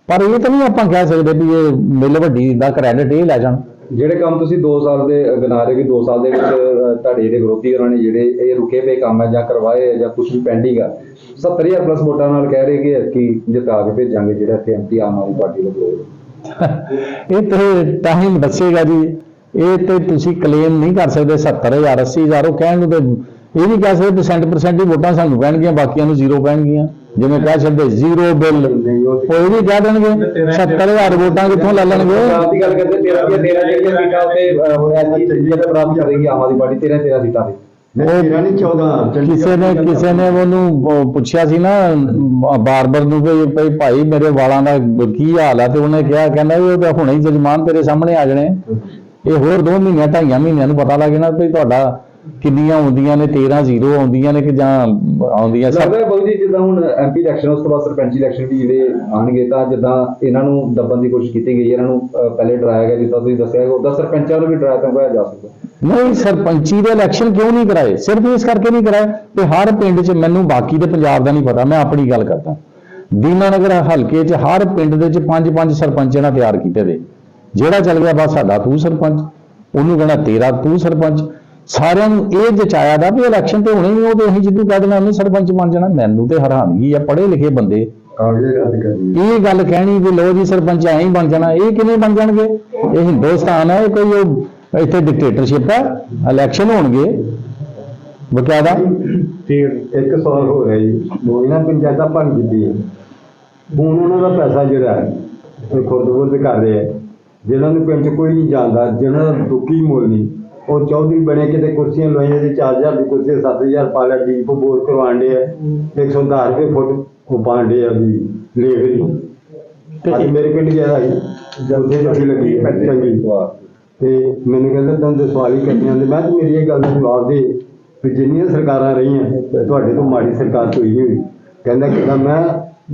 S2: ਪਰ ਇਹ ਤਾਂ ਨਹੀਂ ਆਪਾਂ ਕਹਿ ਸਕਦੇ ਵੀ ਇਹ ਮਿਲ ਵੱਡੀ ਦਾ ਕ੍ਰੈਡਿਟ ਇਹ ਲੈ ਜਾਣ।
S1: ਜਿਹੜੇ ਕੰਮ ਤੁਸੀਂ 2 ਸਾਲ ਦੇ ਗਿਣਾ ਰਹੇ ਕਿ 2 ਸਾਲ ਦੇ ਵਿੱਚ ਤੁਹਾਡੇ ਜਿਹੜੇ ਵਿਰੋਧੀ ਉਹਨਾਂ ਨੇ ਜਿਹੜੇ ਇਹ ਰੁਕੇ ਪਏ ਕੰਮ ਹੈ ਜਾਂ ਕਰਵਾਏ ਜਾਂ ਕੁਝ ਵੀ ਪੈਂਡਿੰਗ ਆ 70000 ਪਲੱਸ ਵੋਟਾਂ ਨਾਲ ਕਹਿ ਰਹੇ ਕਿ ਜਿਤਾ ਕੇ ਭੇਜਾਂਗੇ ਜਿਹੜਾ ਇੱਥੇ ਐਮਪੀ ਆਮ ਆਦਮੀ ਪਾਰਟੀ ਦੇ ਕੋਲ
S2: ਇਹ ਤੇ ਟਾਈਮ ਦੱਸੇਗਾ ਜੀ। ਇਹ ਤੇ ਤੁਸੀਂ ਕਲੇਮ ਨਹੀਂ ਕਰ ਸਕਦੇ 70000 80000 ਉਹ ਕਹਿਣ ਨੂੰ ਤੇ ਇਹ ਨਹੀਂ ਕਹਿ ਸਕਦੇ ਪਰਸੈਂਟ ਪਰਸੈਂਟ ਹੀ ਵੋਟਾਂ ਸਾਨੂੰ ਪੈਣਗੀਆਂ, ਬਾਕੀਆਂ ਨੂੰ ਜ਼ੀਰੋ ਪੈਣਗੀਆਂ। ਜਿਵੇਂ ਕਹਿ ਸਕਦੇ ਜ਼ੀਰੋ ਬਿੱਲ
S5: ਉਹ
S2: ਇਹ ਵੀ ਕਹਿ ਦੇਣਗੇ 70000 ਵੋਟਾਂ ਕਿੱਥੋਂ ਲੈ ਲੈਣਗੇ?
S1: ਦੀ ਗੱਲ ਕਰਦੇ 13 13 ਜਿਹੜੀਆਂ ਸੀਟਾਂ ਉੱਤੇ ਹੋਇਆ ਸੀ ਜਿਹੜੇ ਪ੍ਰਾਪਤ ਕਰੇਗੀ ਆਮ ਆਦਮੀ ਪਾਰਟੀ 13 13 ਸੀਟਾਂ ਤੇ।
S2: ਕਿਸੇ ਨੇ ਕਿਸੇ ਨੇ ਉਹਨੂੰ ਉਹ ਪੁੱਛਿਆ ਸੀ ਨਾ ਬਾਰਬਰ ਨੂੰ ਵੀ ਭਈ ਮੇਰੇ ਵਾਲਾਂ ਦਾ ਕੀ ਹਾਲ ਆ ਤੇ ਉਹਨੇ ਕਿਹਾ ਕਹਿੰਦਾ ਵੀ ਉਹ ਤਾਂ ਹੁਣੇ ਹੀ ਜਜਮਾਨ ਤੇਰੇ ਸਾਹਮਣੇ ਆ ਜਾਣੇ। ਇਹ ਹੋਰ 2 ਮਹੀਨਿਆਂ ਢਾਈਆਂ ਮਹੀਨਿਆਂ ਨੂੰ ਪਤਾ ਲੱਗ ਜਾਣਾ ਵੀ ਤੁਹਾਡਾ ਕਿੰਨੀਆਂ ਆਉਂਦੀਆਂ ਨੇ 13 ਜ਼ੀਰੋ ਆਉਂਦੀਆਂ ਨੇ ਕਿ ਜਾਂ ਆਉਂਦੀਆਂ ਸਭ
S1: ਲੱਗਦਾ ਬਾਬੂ ਜੀ ਜਿੱਦਾਂ ਹੁਣ ਐਮਪੀ ਇਲੈਕਸ਼ਨ ਉਸ ਤੋਂ ਬਾਅਦ ਸਰਪੰਚੀ ਇਲੈਕਸ਼ਨ ਵੀ ਜਿਹੜੇ ਆਣਗੇ ਤਾਂ ਜਿੱਦਾਂ ਇਹਨਾਂ ਨੂੰ ਦੱਬਣ ਦੀ ਕੋਸ਼ਿਸ਼ ਕੀਤੀ ਗਈ ਇਹਨਾਂ ਨੂੰ ਪਹਿਲੇ ਡਰਾਇਆ ਗਿਆ ਜਿੱਦਾਂ ਤੁਸੀਂ ਦੱਸਿਆ ਉਦਾਂ ਸਰਪੰਚਾਂ ਨੂੰ ਵੀ ਡਰਾਇਆ ਧਮਕਾਇਆ ਜਾ ਸਕਦਾ।
S2: ਨਹੀਂ ਸਰਪੰਚੀ ਦੇ ਇਲੈਕਸ਼ਨ ਕਿਉਂ ਨਹੀਂ ਕਰਾਏ? ਸਿਰਫ ਇਸ ਕਰਕੇ ਨਹੀਂ ਕਰਾਏ ਕਿ ਹਰ ਪਿੰਡ 'ਚ ਮੈਨੂੰ ਬਾਕੀ ਦੇ ਪੰਜਾਬ ਦਾ ਨਹੀਂ ਪਤਾ ਮੈਂ ਆਪਣੀ ਗੱਲ ਕਰਦਾ। ਦੀਨਾਨਗਰ ਹਲਕੇ 'ਚ ਹਰ ਪਿੰਡ ਦੇ 'ਚ ਪੰਜ ਪੰਜ ਸਰਪੰਚ ਇਹਨਾਂ ਤਿਆਰ ਕੀਤੇ ਦੇ। ਜਿਹੜਾ ਚੱਲ ਗਿਆ ਬਸ ਸਾਡਾ ਤੂੰ ਸਰਪੰਚ ਉਹਨੂੰ ਕਹਿਣਾ ਤੇਰਾ ਤੂੰ ਸਰਪੰਚ। ਸਾਰਿਆਂ ਨੂੰ ਇਹ ਜਚਾਇਆ ਦਾ ਵੀ ਇਲੈਕਸ਼ਨ ਤੇ ਹੋਣੇ ਨਹੀਂ ਉਹ ਤੇ ਅਸੀਂ ਜਿੱਦੂ ਕਹਿ ਦੇਣਾ ਉਹਨੇ ਸਰਪੰਚ ਬਣ ਜਾਣਾ। ਮੈਨੂੰ ਤੇ ਹੈਰਾਨਗੀ ਆ ਪੜ੍ਹੇ ਲਿਖੇ ਬੰਦੇ ਇਹ ਗੱਲ ਕਹਿਣੀ ਵੀ ਲੋ ਜੀ ਸਰਪੰਚ ਐਂ ਹੀ ਬਣ ਜਾਣਾ ਇਹ ਕਿਵੇਂ ਬਣ ਜਾਣਗੇ? ਇਹ ਹਿੰਦੁਸਤਾਨ ਹੈ ਕੋਈ ਉਹ ਇੱਥੇ ਡਿਕਟੇਟਰਸ਼ਿਪ ਹੈ ਇਲੈਕਸ਼ਨ ਹੋਣਗੇ। ਬਕਾਇਦਾ।
S4: ਠੀਕ
S5: ਇੱਕ ਸਵਾਲ ਹੋ ਰਿਹਾ ਜੀ। ਇਹਨਾਂ ਪੰਚਾਇਤਾਂ ਭੰਗ ਕੀਤੀ ਹੈ। ਹੁਣ ਉਹਨਾਂ ਦਾ ਪੈਸਾ ਜਿਹੜਾ ਹੈ ਉਹ ਖੁਰਦ ਖੁਰਦ ਕਰ ਰਹੇ ਹੈ। ਜਿਹਨਾਂ ਨੂੰ ਪਿੰਡ 'ਚ ਕੋਈ ਨਹੀਂ ਜਾਣਦਾ ਜਿਹਨਾਂ ਦਾ ਦੁੱਕੀ ਮੁੱਲ ਨਹੀਂ ਉਹ ਚੌਧਰੀ ਬਣੇ ਕਿਤੇ ਕੁਰਸੀਆਂ ਲਵਾਈਆਂ ਤੇ 4000 ਦੀ ਕੁਰਸੀ 7000 ਪਾ ਲਿਆ ਡੀਪ ਬੋਰ ਕਰਵਾਉਂਦੇ ਆ 110 ਰੁਪਏ ਫੁੱਟ ਉਹ ਪਾਉਂਦੇ ਆ ਵੀ ਲੇਬਰੀ ਅੱਜ ਮੇਰੇ ਪਿੰਡ ਗਿਆ ਸੀ ਜਲਦੀ ਜਲਦੀ ਲੱਗੀ ਚੰਗੀ। ਤੇ ਮੈਨੂੰ ਕਹਿੰਦਾ ਤੁਹਾਨੂੰ ਤੇ ਸਵਾਲ ਹੀ ਕਰਨੇ ਆਉਂਦੇ ਮੈਂ ਕਿਹਾ ਮੇਰੀ ਇਹ ਗੱਲ ਦਾ ਜਵਾਬ ਦੇ ਵੀ ਜਿੰਨੀਆਂ ਸਰਕਾਰਾਂ ਰਹੀਆਂ ਤੁਹਾਡੇ ਤੋਂ ਮਾੜੀ ਸਰਕਾਰ ਕੋਈ ਨਹੀਂ ਹੋਈ। ਕਹਿੰਦਾ ਕਹਿੰਦਾ ਮੈਂ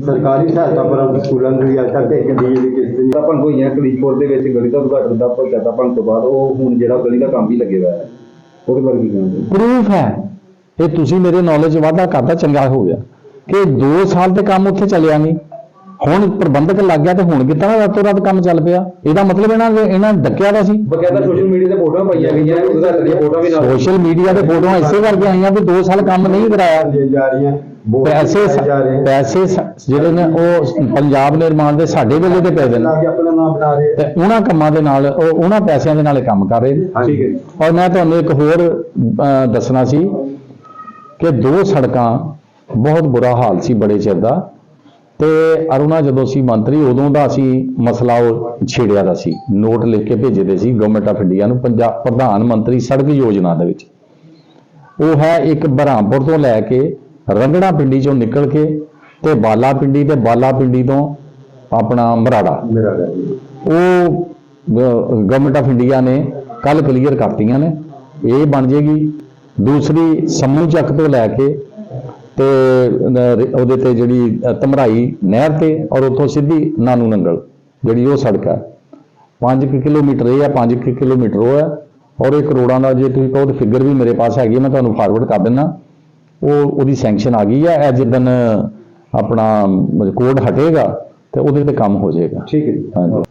S5: ਸਰਕਾਰੀ ਸਹਾਇਤਾ ਪ੍ਰਾਪਤ ਸਕੂਲਾਂ ਦੇ ਅੱਜ ਤੱਕ ਇੱਕ ਦੀ ਕਿਸ਼ਤ ਨਹੀਂ।
S1: ਤਾਂ ਭੰਗ ਹੋਈਆਂ ਕਲੀਪੁਰ ਦੇ ਵਿੱਚ ਗਲੀ ਦਾ ਉਦਘਾਟਨ ਦਾ ਪੰਚਾਇਤਾਂ ਭੰਗ ਤੋਂ ਬਾਅਦ ਉਹ ਹੁਣ ਜਿਹੜਾ ਗਲੀ ਦਾ ਕੰਮ ਵੀ ਲੱਗੇ ਹੋਇਆ ਹੈ। ਉਹਦੇ ਬਾਰੇ ਕੀ ਕਹਿੰਦੇ
S2: ਪ੍ਰੂਫ ਹੈ। ਇਹ ਤੁਸੀਂ ਮੇਰੇ ਨੌਲੇਜ ਵਾਧਾ ਕਰਦਾ ਚੰਗਾ ਹੋ ਗਿਆ। ਕਿ 2 ਸਾਲ ਤੇ ਕੰਮ ਉੱਥੇ ਚੱਲਿਆ ਨਹੀਂ। ਹੁਣ ਪ੍ਰਬੰਧਕ ਲੱਗ ਗਿਆ ਤੇ ਹੁਣ ਕਿਤਾ ਰਾਤੋਂ ਰਾਤ ਕੰਮ ਚੱਲ ਪਿਆ? ਇਹਦਾ ਮਤਲਬ ਇਹਨਾਂ ਨੇ ਇਹਨਾਂ ਨੇ ਡੱਕਿਆ ਦਾ ਸੀ।
S1: ਬਕਾਇਦਾ ਸੋਸ਼ਲ ਮੀਡੀਆ ਤੇ ਫੋਟੋਆਂ ਪਾਈਆਂ ਗਈਆਂ ਉਦਘਾਟਨ ਦੀਆਂ ਫੋਟੋਆਂ ਵੀ ਨਾਲ।
S2: ਸੋਸ਼ਲ ਮੀਡੀਆ ਤੇ ਫੋਟੋਆਂ ਇਸੇ ਕਰਕੇ ਆਈਆਂ ਵੀ 2 ਸਾਲ ਕੰਮ ਨਹੀਂ ਕਰਾਇਆ।
S5: ਦੇ ਜਾ ਰਹੀਆਂ
S2: ਪੈਸੇ
S5: ਪਾਏ ਜਾ ਰਹੇ
S2: ਪੈਸੇ ਜਿਹੜੇ ਨੇ ਉਹ ਪੰਜਾਬ ਨਿਰਮਾਣ ਦੇ ਸਾਡੇ ਵੇਲੇ ਤੇ ਪੈ ਨੇ।
S5: ਲਾ ਕੇ ਆਪਣਾ ਨਾਮ ਬਣਾ ਰਹੇ।
S2: ਤੇ ਉਹਨਾਂ ਕੰਮਾਂ ਦੇ ਨਾਲ ਉਹ ਉਹਨਾਂ ਪੈਸਿਆਂ ਦੇ ਨਾਲ ਕੰਮ ਕਰ ਰਹੇ ਨੇ।
S5: ਠੀਕ ਹੈ
S2: ਔਰ ਮੈਂ ਤੁਹਾਨੂੰ ਇੱਕ ਹੋਰ ਦੱਸਣਾ ਸੀ ਕਿ ਦੋ ਸੜਕਾਂ ਬਹੁਤ ਬੁਰਾ ਹਾਲ ਸੀ ਬੜੇ ਚਿਰ ਦਾ। ਤੇ ਅਰੁਣਾ ਜਦੋਂ ਸੀ ਮੰਤਰੀ ਉਦੋਂ ਦਾ ਅਸੀਂ ਮਸਲਾ ਉਹ ਛੇੜਿਆ ਦਾ ਸੀ। ਨੋਟ ਲਿਖ ਕੇ ਭੇਜਦੇ ਸੀ ਗਵਰਨਮੈਂਟ ਆਫ ਇੰਡੀਆ ਨੂੰ ਪੰਜਾਬ ਪ੍ਰਧਾਨ ਮੰਤਰੀ ਸੜਕ ਯੋਜਨਾ ਦੇ ਵਿੱਚ। ਉਹ ਹੈ ਇੱਕ ਬਰਾਂਪੁਰ ਤੋਂ ਲੈ ਕੇ ਰੰਗੜਾ ਪਿੰਡੀ ਚੋਂ ਨਿਕਲ ਕੇ ਤੇ ਬਾਲਾ ਪਿੰਡੀ ਤੇ ਬਾਲਾ ਪਿੰਡੀ ਤੋਂ ਆਪਣਾ ਮਰਾੜਾ। ਉਹ ਗਵਰਨਮੈਂਟ ਆਫ ਇੰਡੀਆ ਨੇ ਕੱਲ ਕਲੀਅਰ ਕਰਤੀਆਂ ਨੇ। ਇਹ ਬਣ ਜੇਗੀ। ਦੂਸਰੀ ਸਮੂਹ ਚੱਕ ਤੋਂ ਲੈ ਕੇ ਤੇ ਉਹਦੇ ਤੇ ਜਿਹੜੀ ਧਮਰਾਈ ਨਹਿਰ ਤੇ ਔਰ ਉੱਥੋਂ ਸਿੱਧੀ ਨਾਨੂ ਨੰਗਲ ਜਿਹੜੀ ਉਹ ਸੜਕ ਹੈ। 5 ਕਿਲੋਮੀਟਰ ਇਹ ਹੈ 5 ਕਿਲੋਮੀਟਰ ਉਹ ਹੈ। ਔਰ ਇਹ ਕਰੋੜਾਂ ਦਾ ਜੇ ਤੁਸੀਂ ਕਹੋ ਤੇ ਫਿਗਰ ਵੀ ਮੇਰੇ ਪਾਸ ਹੈਗੀ ਮੈਂ ਤੁਹਾਨੂੰ ਫਾਰਵਰਡ ਕਰ ਦਿੰਦਾ ਉਹ ਉਹਦੀ ਸੈਂਕਸ਼ਨ ਆ ਗਈ ਹੈ ਇਹ ਜਿੱਦਣ ਆਪਣਾ ਕੋਡ ਹਟੇਗਾ ਤੇ ਉਹਦੇ ਤੇ ਕੰਮ ਹੋ ਜਾਏਗਾ।
S1: ਠੀਕ ਹੈ ਜੀ।
S2: ਹਾਂਜੀ।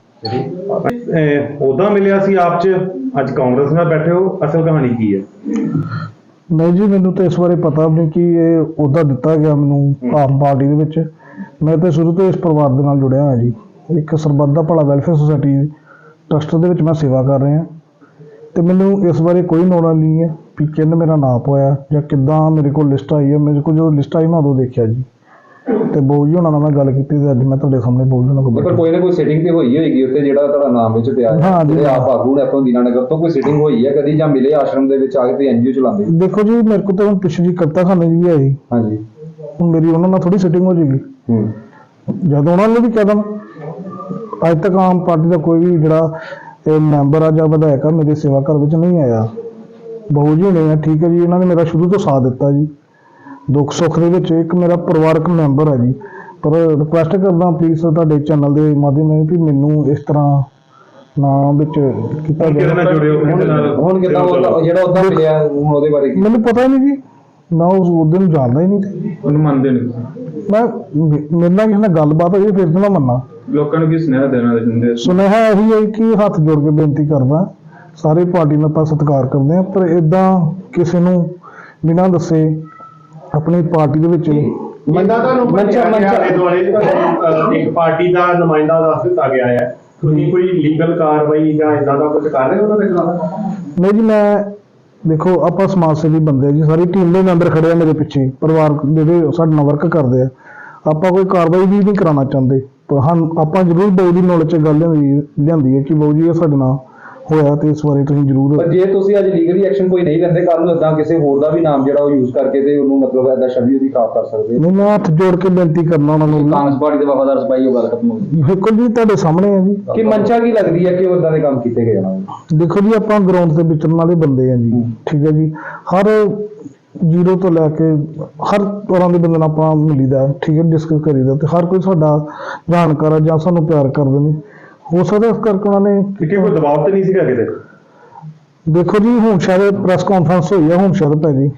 S4: ਉਹਦਾ ਮਿਲਿਆ ਸੀ ਆਪ ਚ? ਅੱਜ ਕਾਂਗਰਸ ਨਾਲ ਬੈਠੇ ਹੋ ਅਸਲ ਕਹਾਣੀ ਕੀ ਹੈ?
S6: ਨਹੀਂ ਜੀ ਮੈਨੂੰ ਤਾਂ ਇਸ ਬਾਰੇ ਪਤਾ ਵੀ ਨਹੀਂ ਕਿ ਇਹ ਉਹਦਾ ਦਿੱਤਾ ਗਿਆ ਮੈਨੂੰ ਆਮ ਪਾਰਟੀ ਦੇ ਵਿੱਚ। ਮੈਂ ਤਾਂ ਸ਼ੁਰੂ ਤੋਂ ਇਸ ਪਰਿਵਾਰ ਦੇ ਨਾਲ ਜੁੜਿਆ ਹੋਇਆ ਜੀ। ਇੱਕ ਸਰਬੱਤ ਦਾ ਭਲਾ ਵੈਲਫੇਅਰ ਸੁਸਾਇਟੀ ਟਰਸਟ ਦੇ ਵਿੱਚ ਮੈਂ ਸੇਵਾ ਕਰ ਰਿਹਾ। ਤੇ ਮੈਨੂੰ ਇਸ ਬਾਰੇ ਕੋਈ ਨੌਲੇਜ ਨਹੀਂ ਹੈ ਵੀ ਕਿੰਨ ਮੇਰਾ ਨਾਮ ਹੋਇਆ ਜਾਂ ਕਿੱਦਾਂ ਮੇਰੇ ਕੋਲ ਲਿਸਟ ਆਈ ਹੈ। ਮੇਰੇ ਕੋਲ ਜਦੋਂ ਲਿਸਟ ਆਈ ਮੈਂ ਉਦੋਂ ਦੇਖਿਆ ਜੀ। ਤੇ ਬੋਲ ਜੀ ਉਹਨਾਂ ਨਾਲ ਮੈਂ ਗੱਲ ਕੀਤੀ ਤੇ ਅੱਜ ਮੈਂ ਤੁਹਾਡੇ ਸਾਹਮਣੇ ਬੋਲ ਜਣਾ
S1: ਤੇ ਪਰ ਕੋਈ ਨਾ ਕੋਈ ਸੈਟਿੰਗ ਤੇ ਹੋਈ ਹੋਏਗੀ ਉੱਤੇ ਜਿਹੜਾ ਤੁਹਾਡਾ ਨਾਮ ਵਿੱਚ ਪਿਆ ਹੈ।
S6: ਹਾਂ ਜੀ।
S1: ਜਿਹੜੇ ਆਪ ਆਗੂ ਨੇ ਆਪਾਂ ਦੀਨਾਨਗਰ ਤੋਂ ਕੋਈ ਸੈਟਿੰਗ ਹੋਈ ਹੈ ਕਦੀ ਜਾਂ ਮਿਲੇ ਆਸ਼ਰਮ ਦੇ ਵਿੱਚ ਆ ਕੇ ਤੇ ਐਨਜੀਓ ਚਲਾਉਂਦੇ?
S6: ਦੇਖੋ ਜੀ ਮੇਰੇ ਕੋਲ ਤਾਂ ਹੁਣ ਪਿੱਛੇ ਜੀ ਕਰਤਾ ਖਾਨੇ ਜੀ ਵੀ ਆਈ
S1: ਹਾਂਜੀ
S6: ਹੁਣ ਮੇਰੀ ਉਹਨਾਂ ਨਾਲ ਥੋੜੀ ਸੈਟਿੰਗ ਹੋ ਜਾਏਗੀ।
S1: ਹੂੰ।
S6: ਜਦ ਉਹਨਾਂ ਨੂੰ ਵੀ ਕਹਿ ਦਮ ਅੱਜ ਤੱਕ ਆਮ ਪਾਰਟੀ ਦਾ ਕੋਈ ਵੀ ਜਿਹੜਾ ਇਹ ਮੈਂਬਰ ਆ ਜਾਂ ਵਿਧਾਇਕ ਆ ਮੇਰੇ ਸੇਵਾ ਘਰ ਵਿੱਚ ਨਹੀਂ ਆਇਆ। ਬਹੂ ਜੀ ਹੋਣੇ ਆ ਠੀਕ ਹੈ ਜੀ ਇਹਨਾਂ ਨੇ ਮੇਰਾ ਸ਼ੁਰੂ ਤੋਂ ਸਾਥ ਦਿੱਤਾ ਜੀ। ਦੁੱਖ ਸੁੱਖ ਦੇ ਵਿੱਚ ਇੱਕ ਮੇਰਾ ਪਰਿਵਾਰਕ ਮੈਂਬਰ ਆ ਜੀ। ਪਰ ਰਿਕੁਐਸਟ ਕਰਦਾ ਪਲੀਜ਼ ਤੁਹਾਡੇ ਚੈਨਲ ਦੇ ਮਾਧਿਅਮ ਰਾਹੀਂ ਵੀ ਮੈਨੂੰ ਇਸ ਤਰ੍ਹਾਂ ਨਾਮ ਵਿੱਚ ਕੀਤਾ
S4: ਕਿਹਦੇ
S6: ਗਿਆ
S4: ਨਾਲ ਜੁੜੇ ਹੋ ਕਿਹਦੇ ਨਾਲ
S1: ਹੁਣ ਕਿਦਾਂ ਉਹ ਜਿਹੜਾ ਉਹਦਾ ਮਿਲਿਆ ਹੁਣ ਉਹਦੇ ਬਾਰੇ ਕੀ?
S6: ਮੈਨੂੰ ਪਤਾ ਹੀ ਨਹੀਂ ਜੀ। ਮੈਂ ਉਸ ਉਹਦੇ ਨੂੰ ਜਾਣਦਾ ਹੀ ਨਹੀਂ। ਤੇ
S4: ਉਹਨੂੰ ਮੰਨਦੇ ਨਹੀਂ
S6: ਮੈਂ ਮੇਰੇ ਨਾਲ ਕਿਸੇ ਨਾਲ ਗੱਲਬਾਤ ਹੋਈ ਫਿਰ ਤਾਂ ਮੰਨਾਂ।
S4: ਲੋਕਾਂ ਨੂੰ ਕੀ ਸੁਨੇਹਾ ਦੇਣਾ ਚਾਹੁੰਦੇ
S6: ਸੁਨੇਹਾ ਇਹੀ ਹੈ ਕਿ ਹੱਥ ਜੋੜ ਕੇ ਬੇਨਤੀ ਕਰਦਾ। ਸਾਰੇ ਪਾਰਟੀ ਨੂੰ ਆਪਾਂ ਸਤਿਕਾਰ ਕਰਦੇ ਹਾਂ ਪਰ ਇਦਾਂ ਕਿਸੇ ਨੂੰ ਬਿਨਾਂ ਦੱਸੇ ਆਪਣੀ ਪਾਰਟੀ ਦੇ ਵਿੱਚ
S7: ਬੰਦਾ ਤੁਹਾਨੂੰ
S1: ਮੰਚਾ-
S7: ਮੰਚਾ। [laughs] ਇੱਕ ਪਾਰਟੀ ਦਾ ਨੁਮਾਇੰਦਾ ਦੱਸ ਦਿੱਤਾ ਗਿਆ ਹੈ। ਤੁਸੀਂ ਕੋਈ ਲੀਗਲ ਕਾਰਵਾਈ ਜਾਂ ਇਦਾਂ ਦਾ ਕੁਝ ਕਰ ਰਹੇ ਹੋ ਉਹਨਾਂ ਦੇ ਖਿਲਾਫ?
S6: ਨਹੀਂ ਜੀ ਮੈਂ ਦੇਖੋ ਆਪਾਂ ਸਮਾਜ ਸੇਵੀ ਬੰਦੇ ਜੀ। ਸਾਰੀ ਟੀਮ ਦੇ ਮੈਂਬਰ ਖੜੇ ਆ ਮੇਰੇ ਪਿੱਛੇ। ਪਰਿਵਾਰ ਜਿਹੜੇ ਸਾਡੇ ਨਾਲ ਵਰਕ ਕਰਦੇ ਆ। ਆਪਾਂ ਕੋਈ ਕਾਰਵਾਈ ਵੀ ਨਹੀਂ ਕਰਾਉਣਾ ਚਾਹੁੰਦੇ। ਪਰ ਹਾਂ ਆਪਾਂ ਜ਼ਰੂਰ ਬਾਊ ਦੀ ਨੌਲੇਜ ਚ ਗੱਲ ਲਿਆਂਦੀ ਲਿਆਂਦੀ ਹੈ ਕਿ ਬਾਊ ਜੀ ਇਹ ਸਾਡੇ ਨਾਲ ਹੋਇਆ ਤੇ ਇਸ ਬਾਰੇ ਤੁਸੀਂ ਜ਼ਰੂਰ
S1: ਪਰ ਜੇ ਤੁਸੀਂ ਅੱਜ ਲੀਗਲੀ ਐਕਸ਼ਨ ਕੋਈ ਨਹੀਂ ਲੈਂਦੇ ਕੱਲ ਨੂੰ ਇਦਾਂ ਕਿਸੇ ਹੋਰ ਦਾ ਵੀ ਨਾਮ ਜਿਹੜਾ ਉਹ ਯੂਜ਼ ਕਰਕੇ ਤੇ ਉਹਨੂੰ ਮਤਲਬ ਐਦਾ ਛਵੀ ਉਹਦੀ ਖਰਾਬ ਕਰ ਸਕਦੇ ਹੋ
S6: ਨਹੀਂ ਮੈਂ ਹੱਥ ਜੋੜ ਕੇ ਬੇਨਤੀ ਕਰਨਾ ਉਹਨਾਂ ਨੂੰ।
S1: ਕਾਂਗਰਸ ਪਾਰਟੀ ਦੇ ਵਫਾਦਾਰ ਸਿਪਾਹੀ ਉਹ ਗੱਲ ਖਤਮ ਹੋ ਗਈ।
S6: ਬਿਲਕੁਲ ਜੀ ਤੁਹਾਡੇ ਸਾਹਮਣੇ ਹੈ ਜੀ।
S1: ਕਿ ਮਨਸ਼ਾ ਕੀ ਲੱਗਦੀ ਹੈ ਕਿ ਉਹ ਇਦਾਂ ਦੇ ਕੰਮ ਕੀਤੇ ਗਏ ਉਹਨਾਂ ਨੂੰ
S6: ਦੇਖੋ ਜੀ ਆਪਾਂ ਗਰਾਊਂਡ ਤੇ ਵਿਚਰਨ ਵਾਲੇ ਬੰਦੇ ਆ ਜੀ ਠੀਕ ਹੈ ਜੀ। ਹਰ ਜ਼ੀਰੋ ਤੋਂ ਲੈ ਕੇ ਹਰ ਤਰ੍ਹਾਂ ਦੇ ਬੰਦੇ ਨਾਲ ਆਪਾਂ ਮਿਲੀਦਾ ਠੀਕ ਹੈ ਡਿਸਕਸ ਕਰੀਦਾ ਤੇ ਹਰ ਕੋਈ ਸਾਡਾ ਜਾਣਕਾਰ ਆ ਜਾਂ ਸਾਨੂੰ ਪਿਆਰ ਕਰਦੇ ਨੇ। ਹੋ ਸਕਦਾ ਇਸ ਕਰਕੇ ਉਹਨਾਂ ਨੇ
S4: ਕਿ ਕੋਈ ਦਬਾਅ ਤੇ ਨਹੀਂ ਸੀਗਾ ਕਿਤੇ।
S6: ਦੇਖੋ ਜੀ ਹੁਣ ਸ਼ਾਇਦ ਪ੍ਰੈਸ ਕਾਨਫਰੰਸ ਹੋਈ ਆ ਹੁਣ ਸ਼ਾਇਦ ਗਈ